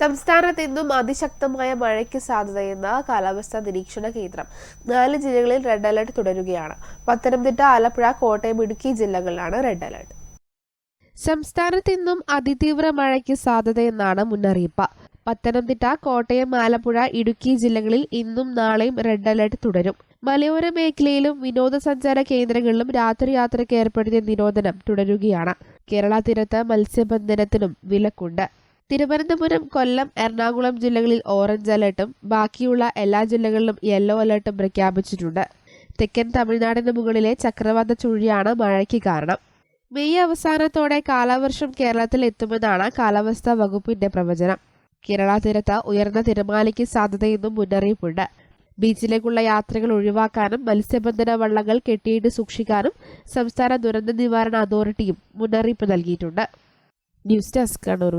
സംസ്ഥാനത്ത് ഇന്നും അതിശക്തമായ മഴയ്ക്ക് സാധ്യതയെന്ന കാലാവസ്ഥാ നിരീക്ഷണ കേന്ദ്രം നാല് ജില്ലകളിൽ റെഡ് അലർട്ട് തുടരുകയാണ്. പത്തനംതിട്ട ആലപ്പുഴ കോട്ടയം ഇടുക്കി ജില്ലകളിലാണ് റെഡ് അലർട്ട് സംസ്ഥാനത്ത് ഇന്നും അതിതീവ്ര മഴയ്ക്ക് സാധ്യതയെന്നാണ് മുന്നറിയിപ്പ്. പത്തനംതിട്ട കോട്ടയം ആലപ്പുഴ ഇടുക്കി ജില്ലകളിൽ ഇന്നും നാളെയും റെഡ് അലർട്ട് തുടരും. മലയോര മേഖലയിലും വിനോദസഞ്ചാര കേന്ദ്രങ്ങളിലും രാത്രി യാത്രയ്ക്ക് ഏർപ്പെടുത്തിയ നിരോധനം തുടരുകയാണ്. കേരള തീരത്ത് മത്സ്യബന്ധനത്തിനും വിലക്കുണ്ട്. തിരുവനന്തപുരം കൊല്ലം എറണാകുളം ജില്ലകളിൽ ഓറഞ്ച് അലർട്ടും ബാക്കിയുള്ള എല്ലാ ജില്ലകളിലും യെല്ലോ അലർട്ടും പ്രഖ്യാപിച്ചിട്ടുണ്ട്. തെക്കൻ തമിഴ്നാടിന് മുകളിലെ ചക്രവാത ചുഴിയാണ് മഴയ്ക്ക് കാരണം. മെയ് അവസാനത്തോടെ കാലവർഷം കേരളത്തിൽ എത്തുമെന്നാണ് കാലാവസ്ഥാ വകുപ്പിന്റെ പ്രവചനം. കേരള തീരത്ത് ഉയർന്ന തിരമാലയ്ക്ക് സാധ്യതയെന്നും മുന്നറിയിപ്പുണ്ട്. ബീച്ചിലേക്കുള്ള യാത്രകൾ ഒഴിവാക്കാനും മത്സ്യബന്ധന വള്ളങ്ങൾ കെട്ടിയിട്ട് സൂക്ഷിക്കാനും സംസ്ഥാന ദുരന്ത നിവാരണ അതോറിറ്റിയും മുന്നറിയിപ്പ് നൽകിയിട്ടുണ്ട്. News desk Kannur